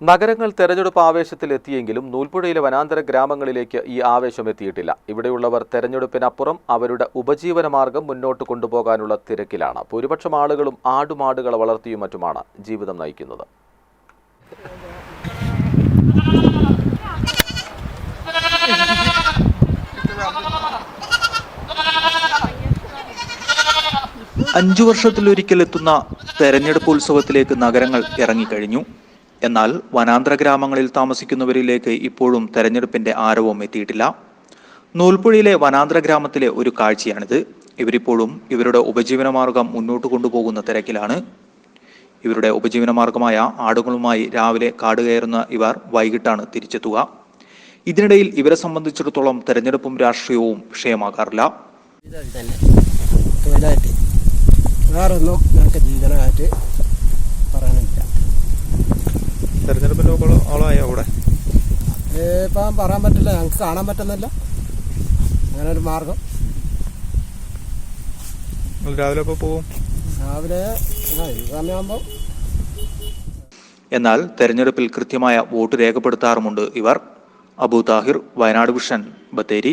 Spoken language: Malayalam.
നഗരങ്ങൾ തെരഞ്ഞെടുപ്പ് ആവേശത്തിൽ എത്തിയെങ്കിലും നൂൽപ്പുഴയിലെ വനാന്തര ഗ്രാമങ്ങളിലേക്ക് ഈ ആവേശം എത്തിയിട്ടില്ല. ഇവിടെയുള്ളവർ തെരഞ്ഞെടുപ്പിനപ്പുറം അവരുടെ ഉപജീവന മാർഗം മുന്നോട്ട് കൊണ്ടുപോകാനുള്ള തിരക്കിലാണ്. ഭൂരിപക്ഷം ആളുകളും ആടുമാടുകളെ വളർത്തിയും മറ്റുമാണ് ജീവിതം നയിക്കുന്നത്. അഞ്ചു വർഷത്തിലൊരിക്കൽ എത്തുന്ന തെരഞ്ഞെടുപ്പ് ഉത്സവത്തിലേക്ക് നഗരങ്ങൾ ഇറങ്ങിക്കഴിഞ്ഞു. എന്നാൽ വനാന്തര ഗ്രാമങ്ങളിൽ താമസിക്കുന്നവരിലേക്ക് ഇപ്പോഴും തെരഞ്ഞെടുപ്പിന്റെ ആരവം എത്തിയിട്ടില്ല. നൂൽപ്പുഴയിലെ വനാന്തര ഗ്രാമത്തിലെ ഒരു കാഴ്ചയാണിത്. ഇവരിപ്പോഴും ഇവരുടെ ഉപജീവനമാർഗം മുന്നോട്ട് കൊണ്ടുപോകുന്ന തിരക്കിലാണ്. ഇവരുടെ ഉപജീവനമാർഗമായ ആടുകളുമായി രാവിലെ കാട് കയറുന്ന ഇവർ വൈകിട്ടാണ് തിരിച്ചെത്തുക. ഇതിനിടയിൽ ഇവരെ സംബന്ധിച്ചിടത്തോളം തെരഞ്ഞെടുപ്പും രാഷ്ട്രീയവും വിഷയമാകാറില്ല. വേറൊന്നും ഞങ്ങൾക്ക് ജീവനമായിട്ട് തെരഞ്ഞെടുപ്പിന്റെ ആളായോ അവിടെ ഇപ്പം പറയാൻ പറ്റില്ല. ഞങ്ങൾക്ക് കാണാൻ പറ്റുന്നില്ല. അങ്ങനെ ഒരു മാർഗം രാവിലെ ഇപ്പോൾ പോവും? രാവിലെ സമയമാകുമ്പോൾ എന്നാൽ തെരഞ്ഞെടുപ്പിൽ കൃത്യമായ വോട്ട് രേഖപ്പെടുത്താറുമുണ്ട് ഇവർ. അബു താഹിർ വയനാട് വിഷൻ ബത്തേരി.